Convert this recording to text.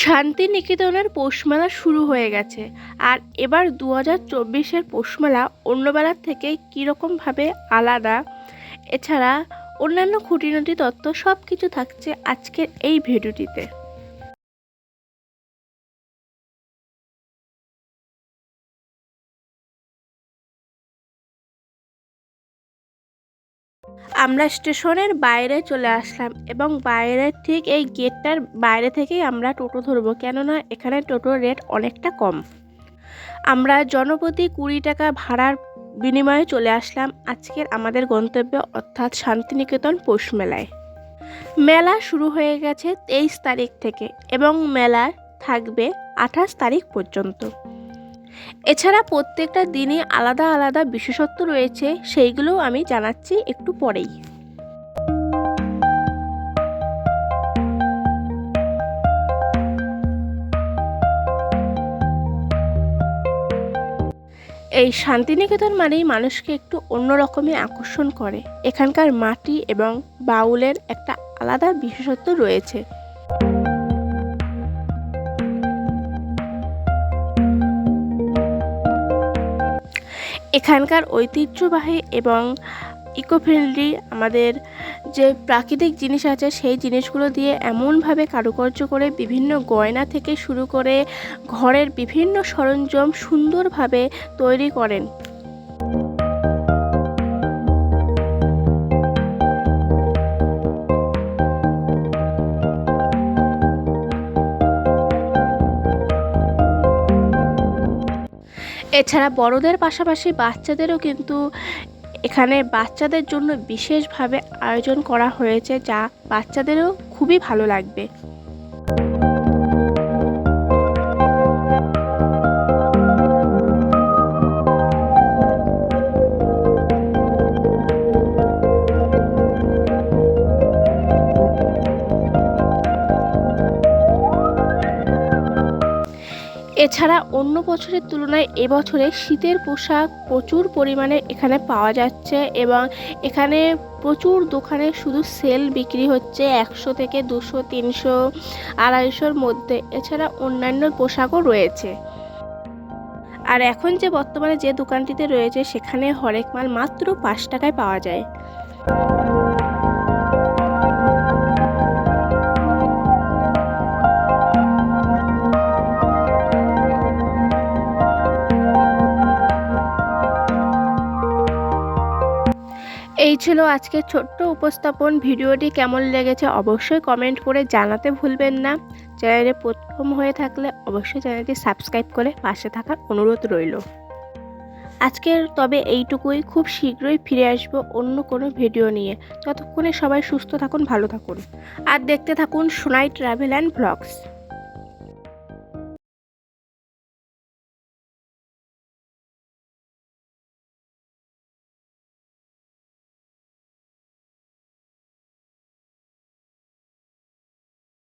শান্তিনিকেতনের পোষমেলা শুরু হয়ে গেছে। আর এবার দু হাজার চব্বিশের পোষমেলা অন্যবেলার থেকে কীরকমভাবে আলাদা, এছাড়া অন্যান্য খুঁটিনটি তত্ত্ব সব কিছু থাকছে আজকের এই ভিডিওটিতে। আমরা স্টেশনের বাইরে চলে আসলাম এবং বাইরের ঠিক এই গেটটার বাইরে থেকেই আমরা টোটো ধরবো, কেননা এখানে টোটোর রেট অনেকটা কম। আমরা জনপ্রতি কুড়ি টাকা ভাড়ার বিনিময়ে চলে আসলাম আজকের আমাদের গন্তব্যে, অর্থাৎ শান্তিনিকেতন পৌষ মেলায়। মেলা শুরু হয়ে গেছে তেইশ তারিখ থেকে এবং মেলা থাকবে আঠাশ তারিখ পর্যন্ত। এছাড়া প্রত্যেকটা দিনে আলাদা আলাদা বিশেষত্ব রয়েছে, সেইগুলোও আমি জানাচ্ছি একটু পরেই। এই শান্তিনিকেতন মানেই মানুষকে একটু অন্যরকমই আকর্ষণ করে। এখানকার মাটি এবং বাউলের একটা আলাদা বিশেষত্ব রয়েছে। এখানকার ঐতিহ্যবাহী এবং ইকো ফ্রেন্ডলি আমাদের যে প্রাকৃতিক জিনিস আছে, সেই জিনিসগুলো দিয়ে এমনভাবে কারুকার্য করে বিভিন্ন গয়না থেকে শুরু করে ঘরের বিভিন্ন সরঞ্জাম সুন্দরভাবে তৈরি করেন। এছাড়া বড়দের পাশাপাশি বাচ্চাদেরও কিন্তু এখানে বাচ্চাদের জন্য বিশেষভাবে আয়োজন করা হয়েছে, যা বাচ্চাদেরও খুবই ভালো লাগবে। এছাড়া অন্য বছরের তুলনায় এবছরে শীতের পোশাক প্রচুর পরিমাণে এখানে পাওয়া যাচ্ছে এবং এখানে প্রচুর দোকানে শুধু সেল বিক্রি হচ্ছে একশো থেকে দুশো, তিনশো, আড়াইশোর মধ্যে। এছাড়া অন্যান্য পোশাকও রয়েছে। আর এখন যে বর্তমানে যে দোকানটিতে রয়েছে, সেখানে হরেক মাল মাত্র পাঁচ টাকায় পাওয়া যায়। এই ছিল আজকের ছোট্ট উপস্থাপন। ভিডিওটি কেমন লেগেছে অবশ্যই কমেন্ট করে জানাতে ভুলবেন না। চ্যানেলে প্রথম হয়ে থাকলে অবশ্যই চ্যানেলটি সাবস্ক্রাইব করে পাশে থাকার অনুরোধ রইল। আজকের তবে এইটুকুই। খুব শীঘ্রই ফিরে আসব অন্য কোনো ভিডিও নিয়ে। ততক্ষণে সবাই সুস্থ থাকুন, ভালো থাকুন। আর দেখতে থাকুন সোনাই ট্রাভেল অ্যান্ড ব্লগস